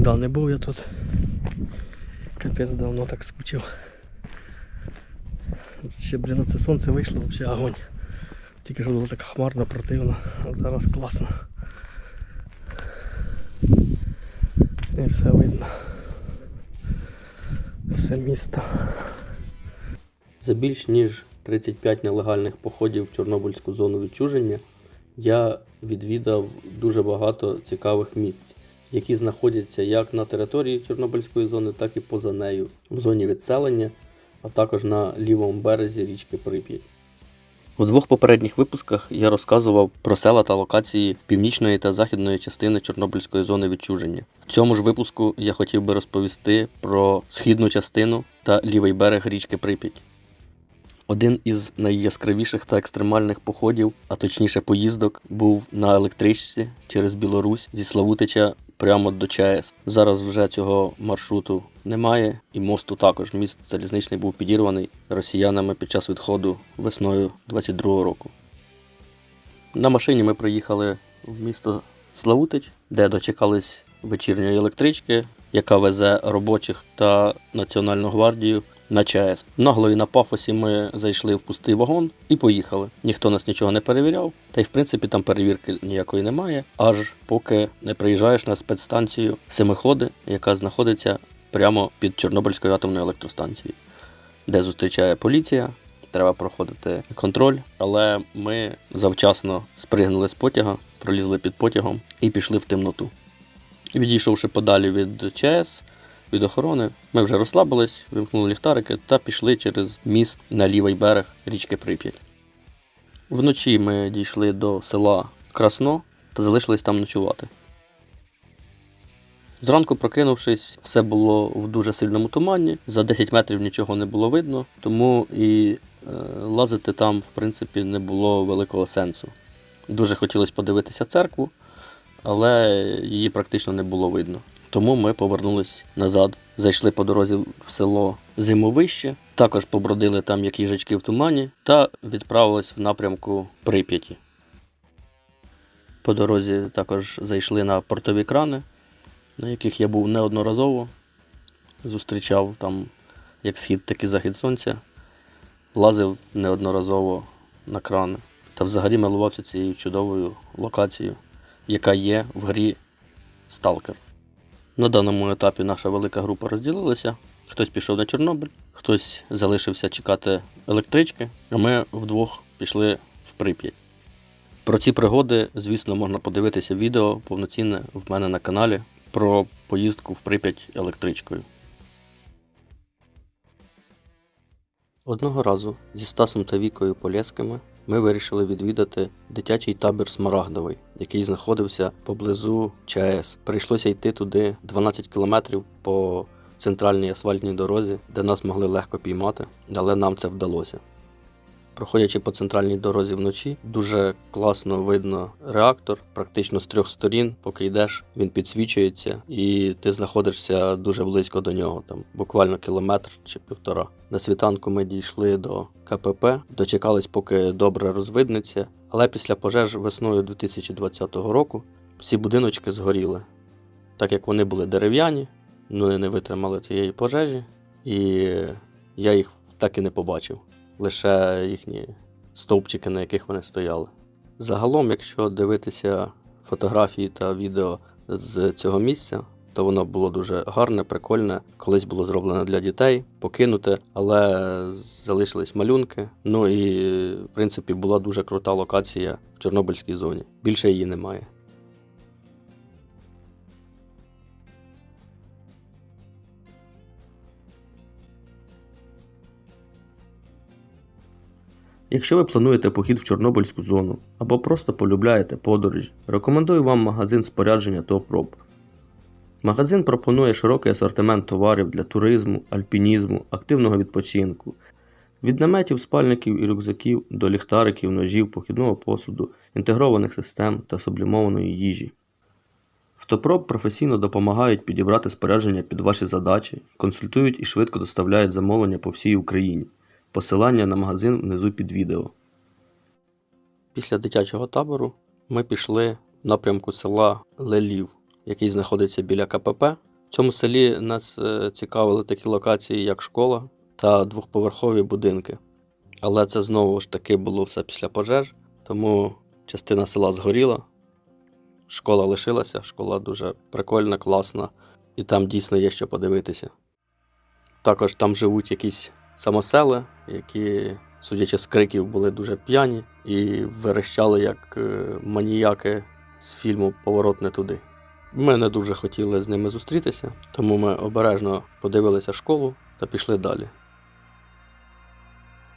Да, не був я тут. Капець давно так скучив. Ще, блін, це сонце вийшло, взагалі огонь. Тільки що було так хмарно, противно, а зараз класно. І все видно. Все місто. За більш ніж 35 нелегальних походів в Чорнобильську зону відчуження я відвідав дуже багато цікавих місць, які знаходяться як на території Чорнобильської зони, так і поза нею, в зоні відселення, а також на лівому березі річки Прип'ять. У двох попередніх випусках я розказував про села та локації північної та західної частини Чорнобильської зони відчуження. В цьому ж випуску я хотів би розповісти про східну частину та лівий берег річки Прип'ять. Один із найяскравіших та екстремальних походів, а точніше поїздок, був на електричці через Білорусь зі Славутича прямо до ЧАЕС. Зараз вже цього маршруту немає, і мосту також. Міст залізничний був підірваний росіянами під час відходу весною 22-го року. На машині ми приїхали в місто Славутич, де дочекались вечірньої електрички, яка везе робочих та Національну гвардію на ЧАЕС. Нагло і на пафосі ми зайшли в пустий вагон і поїхали. Ніхто нас нічого не перевіряв, та й в принципі там перевірки ніякої немає, аж поки не приїжджаєш на спецстанцію Семиходи, яка знаходиться прямо під Чорнобильською атомною електростанцією, де зустрічає поліція. Треба проходити контроль, але ми завчасно спригнули з потяга, пролізли під потягом і пішли в темноту. Відійшовши подалі від ЧАЕС, від охорони, ми вже розслабились, вимкнули ліхтарики та пішли через міст на лівий берег річки Прип'ять. Вночі ми дійшли до села Красно та залишились там ночувати. Зранку, прокинувшись, все було в дуже сильному тумані. За 10 метрів нічого не було видно, тому і е, лазити там, в принципі, не було великого сенсу. Дуже хотілося подивитися церкву, але її практично не було видно. Тому ми повернулись назад, зайшли по дорозі в село Зимовище, також побродили там як їжачки в тумані та відправились в напрямку Прип'яті. По дорозі також зайшли на портові крани, на яких я був неодноразово. Зустрічав там як схід, так і захід сонця. Лазив неодноразово на крани та взагалі милувався цією чудовою локацією, яка є в грі Сталкер. На даному етапі наша велика група розділилася. Хтось пішов на Чорнобиль, хтось залишився чекати електрички, а ми вдвох пішли в Прип'ять. Про ці пригоди, звісно, можна подивитися відео повноцінне в мене на каналі про поїздку в Прип'ять електричкою. Одного разу зі Стасом та Вікою Полєскими ми вирішили відвідати дитячий табір Смарагдовий, який знаходився поблизу ЧАЕС. Прийшлося йти туди 12 кілометрів по центральній асфальтній дорозі, де нас могли легко піймати, але нам це вдалося. Проходячи по центральній дорозі вночі, дуже класно видно реактор, практично з трьох сторін, поки йдеш, він підсвічується, і ти знаходишся дуже близько до нього, там буквально кілометр чи півтора. На світанку ми дійшли до КПП, дочекались, поки добре розвиднеться. Але після пожеж весною 2020 року всі будиночки згоріли, так як вони були дерев'яні, і не витримали цієї пожежі, і я їх так і не побачив лише їхні стовпчики, на яких вони стояли. Загалом, якщо дивитися фотографії та відео з цього місця, то воно було дуже гарне, прикольне. Колись було зроблено для дітей, покинуте, але залишились малюнки. Ну і в принципі була дуже крута локація в Чорнобильській зоні. Більше її немає. Якщо ви плануєте похід в Чорнобильську зону або просто полюбляєте подорожі, рекомендую вам магазин спорядження ТОПРОБ. Магазин пропонує широкий асортимент товарів для туризму, альпінізму, активного відпочинку, від наметів, спальників і рюкзаків до ліхтариків, ножів, похідного посуду, інтегрованих систем та сублімованої їжі. В ТОПРОБ професійно допомагають підібрати спорядження під ваші задачі, консультують і швидко доставляють замовлення по всій Україні. Посилання на магазин внизу під відео. Після дитячого табору ми пішли в напрямку села Лелів, який знаходиться біля КПП. В цьому селі нас е, цікавили такі локації, як школа та двохповерхові будинки. Але це знову ж таки було все після пожеж, тому частина села згоріла, школа лишилася, школа дуже прикольна, класна, і там дійсно є що подивитися. Також там живуть якісь самосели, які, судячи з криків, були дуже п'яні і верещали як е, маніяки з фільму Поворот не туди. Ми не дуже хотіли з ними зустрітися, тому ми обережно подивилися школу та пішли далі.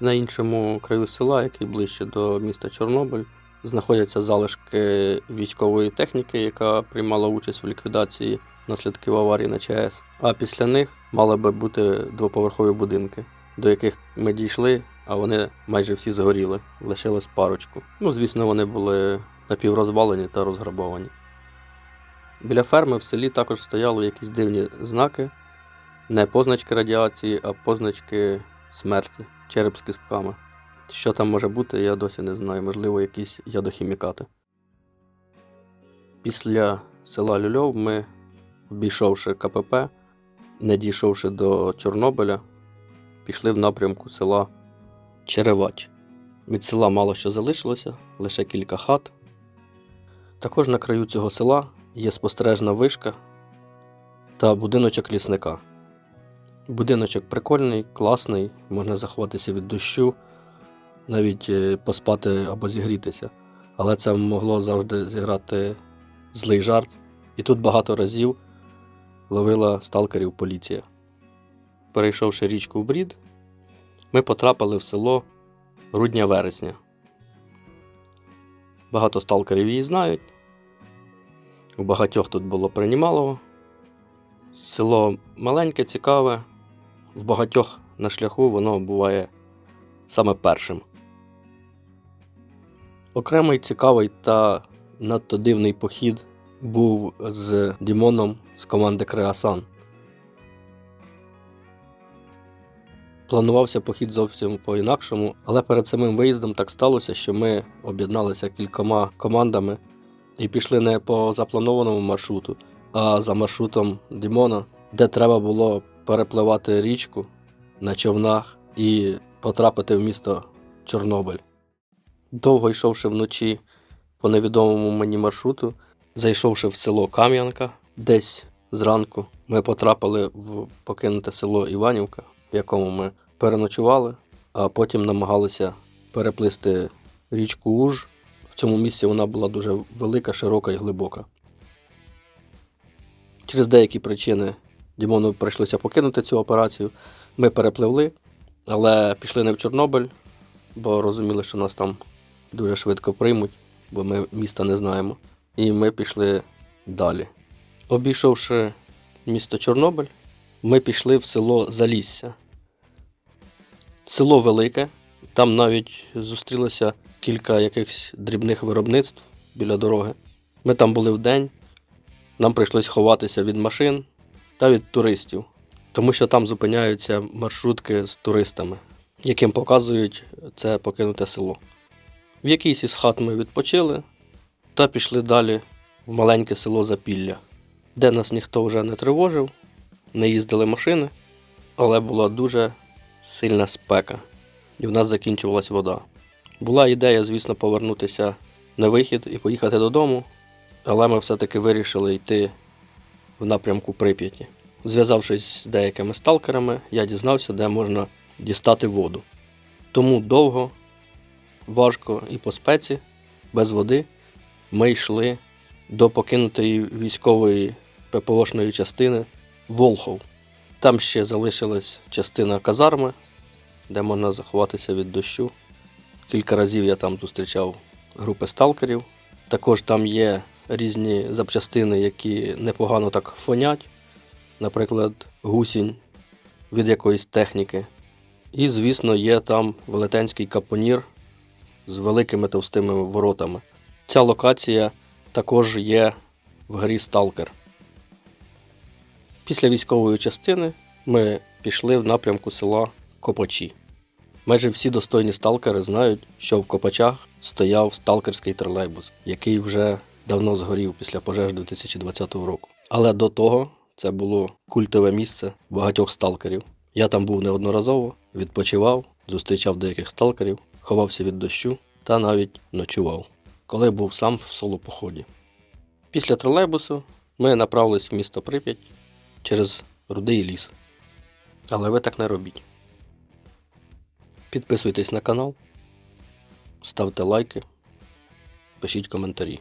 На іншому краю села, який ближче до міста Чорнобиль, знаходяться залишки військової техніки, яка приймала участь в ліквідації наслідків аварії на ЧАЕС. А після них мали би бути двоповерхові будинки, до яких ми дійшли, а вони майже всі згоріли. Лишилось парочку. Ну, звісно, вони були напіврозвалені та розграбовані. Біля ферми в селі також стояли якісь дивні знаки, не позначки радіації, а позначки смерті, череп з кістками. Що там може бути, я досі не знаю. Можливо, якісь ядохімікати. Після села Люльов ми, обійшовши КПП, не дійшовши до Чорнобиля, пішли в напрямку села Черевач. Від села мало що залишилося, лише кілька хат. Також на краю цього села є спостережна вишка та будиночок лісника. Будиночок прикольний, класний, можна заховатися від дощу, навіть е, поспати або зігрітися. Але це могло завжди зіграти злий жарт. І тут багато разів ловила сталкерів поліція. Перейшовши річку в Брід, ми потрапили в село Рудня-Вересня. Багато сталкерів її знають. У багатьох тут було приймалово. Село маленьке, цікаве. В багатьох на шляху воно буває саме першим. Окремий цікавий та надто дивний похід був з Дімоном з команди Креасан. Планувався похід зовсім по-інакшому, але перед самим виїздом так сталося, що ми об'єдналися кількома командами і пішли не по запланованому маршруту, а за маршрутом Дімона, де треба було перепливати річку на човнах і потрапити в місто Чорнобиль. Довго йшовши вночі по невідомому мені маршруту, зайшовши в село Кам'янка, десь зранку ми потрапили в покинуте село Іванівка, в якому ми переночували, а потім намагалися переплисти річку Уж. В цьому місці вона була дуже велика, широка і глибока. Через деякі причини Дімону прийшлося покинути цю операцію. Ми перепливли, але пішли не в Чорнобиль, бо розуміли, що нас там дуже швидко приймуть, бо ми міста не знаємо. І ми пішли далі. Обійшовши місто Чорнобиль, ми пішли в село Залісся. Село велике, там навіть зустрілося кілька якихось дрібних виробництв біля дороги. Ми там були вдень, нам прийшлось ховатися від машин та від туристів, тому що там зупиняються маршрутки з туристами, яким показують це покинуте село. В якійсь із хат ми відпочили та пішли далі в маленьке село Запілля, де нас ніхто вже не тривожив, не їздили машини, але була дуже сильна спека, і в нас закінчувалась вода. Була ідея, звісно, повернутися на вихід і поїхати додому, але ми все-таки вирішили йти в напрямку Прип'яті. Зв'язавшись з деякими сталкерами, я дізнався, де можна дістати воду. Тому довго, важко і по спеці, без води, ми йшли до покинутої військової ППОшної частини Волхов. Там ще залишилась частина казарми, де можна заховатися від дощу. Кілька разів я там зустрічав групи сталкерів. Також там є різні запчастини, які непогано так фонять, наприклад, гусінь від якоїсь техніки. І, звісно, є там велетенський капонір з великими товстими воротами. Ця локація також є в грі Сталкер. Після військової частини ми пішли в напрямку села Копачі. Майже всі достойні сталкери знають, що в Копачах стояв сталкерський тролейбус, який вже давно згорів після пожеж 2020 року. Але до того це було культове місце багатьох сталкерів. Я там був неодноразово, відпочивав, зустрічав деяких сталкерів, ховався від дощу та навіть ночував, коли був сам в соло-поході. Після тролейбусу ми направились в місто Прип'ять через рудий ліс. Але ви так не робіть. Підписуйтесь на канал, ставте лайки, пишіть коментарі.